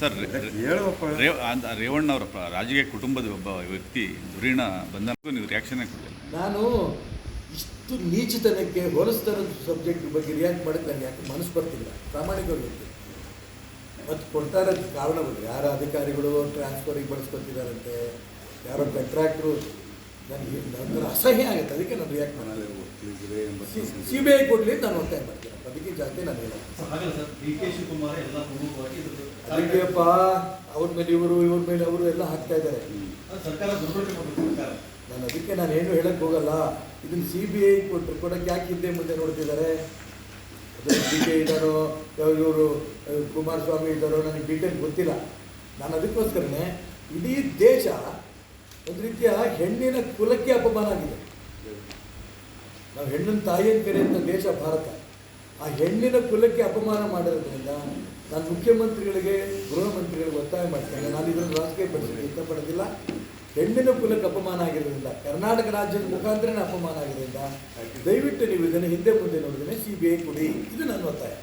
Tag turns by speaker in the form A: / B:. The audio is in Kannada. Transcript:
A: ಸರ್ ರೇವಣ್ಣ ಅವರ ರಾಜಕೀಯ ಕುಟುಂಬದ ಒಬ್ಬ ವ್ಯಕ್ತಿ ಧುರೀಣ ಬಂಧನಕ್ಕೂ ನೀವು ರಿಯಾಕ್ಷನ್
B: ನಾನು ಇಷ್ಟು ನೀಚತನಕ್ಕೆ ಹೋಲಿಸ್ತಾರದ ಸಬ್ಜೆಕ್ಟ್ ಬಗ್ಗೆ ರಿಯಾಕ್ಟ್ ಮಾಡಿದ್ರೆ ನನಗೆ ಯಾಕೆ ಮನಸ್ಸು ಬರ್ತಿಲ್ಲ. ಪ್ರಾಮಾಣಿಕವಾಗಿ ವ್ಯಕ್ತಿ. ಮತ್ತು ಕೊಡ್ತಾ ಇರೋದಕ್ಕೆ ಕಾರಣಗಳು. ಯಾರ ಅಧಿಕಾರಿಗಳು ಟ್ರಾನ್ಸ್ಫರಿಗೆ ಬಳಸ್ಕೊತಿದಾರಂತೆ ಯಾರೋ ಕಾಂಟ್ರಾಕ್ಟ್ರು ನನಗೆ ನಂತರ ಅಸಹ್ಯ ಆಗುತ್ತೆ. ಅದಕ್ಕೆ ನಾನು ರಿಯಾಕ್ಟ್ ಮಾಡೋದು
C: ಎಂಬತ್ತು
B: ಸಿ ಬಿ ಐ ಕೊಡಲಿ ನಾನು ಒತ್ತಾಯ ಮಾಡ್ತೀನಿ. ಅದಕ್ಕೆ ಜಾಸ್ತಿ ನಾನು ಹೇಳೋದು.
D: ಹಾಗಲ್ಲ ಸರ್. ಡಿ ಕೆ ಶಿವಕುಮಾರ್ ಎಲ್ಲ ಪ್ರಮುಖವಾಗಿ ಇದ್ರು.
B: ಅದಕ್ಕೆಪ್ಪ ಅವ್ರ ಮೇಲೆ ಇವರು ಇವ್ರ ಮೇಲೆ ಅವರು ಎಲ್ಲ ಹಾಕ್ತಾ ಇದ್ದಾರೆ. ನಾನು ಅದಕ್ಕೆ ನಾನು ಏನು ಹೇಳಕ್ಕೆ ಹೋಗಲ್ಲ. ಇದನ್ನ ಸಿ ಬಿ ಐ ಕೊಟ್ಟರು ಕೊಡಕ್ಕೆ ಯಾಕೆ ಹಿಂದೆ ಮುಂದೆ ನೋಡ್ತಿದ್ದಾರೆ? ಡಿ ಕೆ ಇದ್ದಾರೋ ಇವರು ಕುಮಾರಸ್ವಾಮಿ ಇದ್ದಾರೋ ನನಗೆ ಡೀಟೇಲ್ ಗೊತ್ತಿಲ್ಲ. ನಾನು ಅದಕ್ಕೋಸ್ಕರನೇ ಇಡೀ ದೇಶ ಒಂದು ರೀತಿಯ ಹೆಣ್ಣಿನ ಕುಲಕ್ಕೆ ಅಪಮಾನ ಆಗಿದೆ. ನಾವು ಹೆಣ್ಣಿನ ತಾಯಿಯನ್ನು ಕರೆಯುವಂಥ ದೇಶ ಭಾರತ. ಆ ಹೆಣ್ಣಿನ ಕುಲಕ್ಕೆ ಅಪಮಾನ ಮಾಡಿರೋದ್ರಿಂದ ನಾನು ಮುಖ್ಯಮಂತ್ರಿಗಳಿಗೆ, ಗೃಹ ಮಂತ್ರಿಗಳಿಗೆ ಒತ್ತಾಯ ಮಾಡ್ತೇನೆ. ನಾನು ಇದನ್ನು ರಾಜಕೀಯ ಪಡಿಸಲು ಇಷ್ಟಪಡೋದಿಲ್ಲ ಹೆಣ್ಣಿನ ಕುಲಕ್ಕೆ ಅಪಮಾನ ಆಗಿರೋದ್ರಿಂದ, ಕರ್ನಾಟಕ ರಾಜ್ಯದ ಮುಖಾಂತರನೇ ಅಪಮಾನ ಆಗಿರೋದ್ರಿಂದ, ದಯವಿಟ್ಟು ನೀವು ಇದನ್ನು ಹಿಂದೆ ಮುಂದೆ ನೋಡಿದ್ರೆ ಸಿ ಬಿ ಐ ಕೊಡಿ. ಇದು ನನ್ನ ಒತ್ತಾಯ.